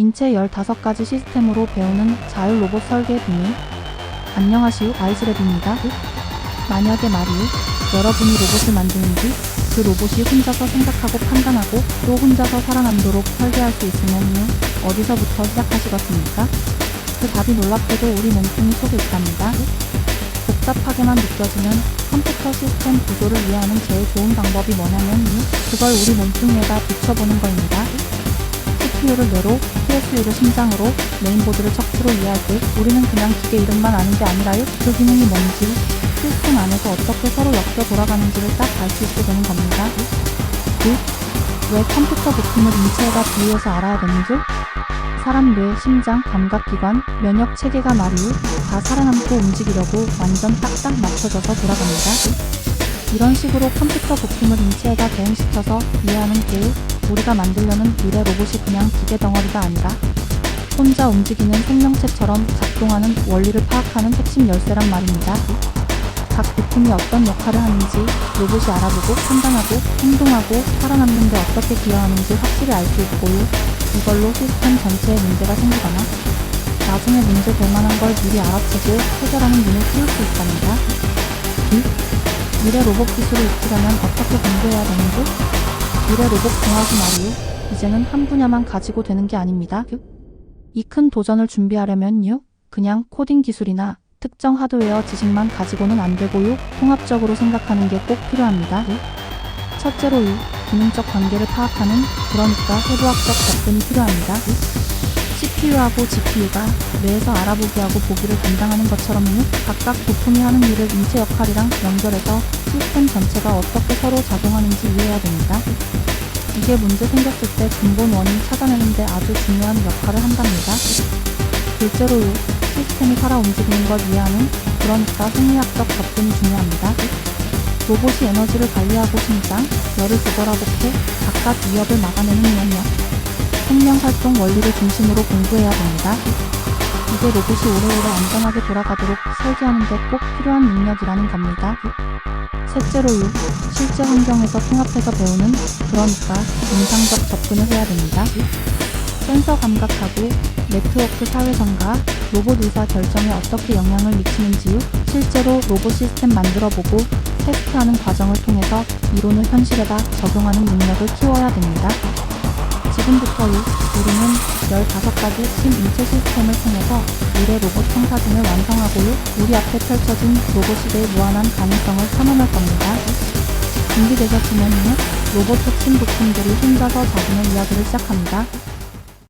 인체 15가지 시스템으로 배우는 자율 로봇 설계 비밀. 안녕하시오, 아이즈랩입니다. 만약에 말이오, 여러분이 로봇을 만드는 뒤, 그 로봇이 혼자서 생각하고 판단하고 또 혼자서 살아남도록 설계할 수 있으면요, 어디서부터 시작하시겠습니까? 그 답이 놀랍게도 우리 몸뚱이 속에 있답니다. 복잡하게만 느껴지는 컴퓨터 시스템 구조를 이해하는 제일 좋은 방법이 뭐냐면 그걸 우리 몸뚱이에다 비춰보는 거입니다. CPU를 뇌로, PSU를 심장으로, 메인보드를 척추로 이해할 때 우리는 그냥 기계 이름만 아는 게 아니라요. 그 기능이 뭔지, 시스템 안에서 어떻게 서로 엮여 돌아가는지를 딱 알 수 있게 되는 겁니다. 그, 왜 컴퓨터 부품을 인체에다 비유해서 알아야 되는 줄? 사람 뇌, 심장, 감각기관, 면역 체계가 말이유 다 살아남고 움직이려고 완전 딱딱 맞춰져서 돌아갑니다. 이런 식으로 컴퓨터 부품을 인체에다 대응시켜서 이해하는 게 우리가 만들려는 미래 로봇이 그냥 기계 덩어리가 아니라 혼자 움직이는 생명체처럼 작동하는 원리를 파악하는 핵심 열쇠란 말입니다. 각 부품이 어떤 역할을 하는지 로봇이 알아보고 판단하고 행동하고 살아남는데 어떻게 기여하는지 확실히 알 수 있고요. 이걸로 시스템 전체에 문제가 생기거나 나중에 문제 될 만한 걸 미리 알아채고 해결하는 눈을 키울 수 있답니다. 이 미래 로봇 기술을 익히려면 어떻게 공부해야 되는지? 미래 로봇 공학이 말이요. 이제는 한 분야만 가지고 되는 게 아닙니다. 이 큰 도전을 준비하려면요. 그냥 코딩 기술이나 특정 하드웨어 지식만 가지고는 안 되고요. 통합적으로 생각하는 게 꼭 필요합니다. 첫째로 이 기능적 관계를 파악하는 그러니까 해부학적 접근이 필요합니다. CPU하고 GPU가 뇌에서 알아보기 하고 보기를 담당하는 것처럼요. 각각 부품이 하는 일을 인체 역할이랑 연결해서 시스템 전체가 어떻게 서로 작용하는지 이해해야 됩니다. 이게 문제 생겼을 때 근본 원인 찾아내는데 아주 중요한 역할을 한답니다. 둘째로 시스템이 살아 움직이는 걸 이해하는 그러니까 생리학적 접근이 중요합니다. 로봇이 에너지를 관리하고 심장, 열을 조절하고해 각각 위협을 막아내는 영역, 생명활동 원리를 중심으로 공부해야 됩니다. 이게 로봇이 오래오래 안전하게 돌아가도록 설계하는 데 꼭 필요한 능력이라는 겁니다. 셋째로 유, 실제 환경에서 통합해서 배우는 그러니까 임상적 접근을 해야 됩니다. 센서 감각하고 네트워크 사회성과 로봇 의사 결정에 어떻게 영향을 미치는지요. 실제로 로봇 시스템 만들어보고 테스트하는 과정을 통해서 이론을 현실에다 적용하는 능력을 키워야 됩니다. 지금부터요, 우리는 15가지 핵심 인체 시스템을 통해서 미래 로봇 청사진을 완성하고요, 우리 앞에 펼쳐진 로봇 시대의 무한한 가능성을 탐험할 겁니다. 준비되셨으면 요, 로봇 핵심 부품들이 혼자서 자기의 이야기를 시작합니다.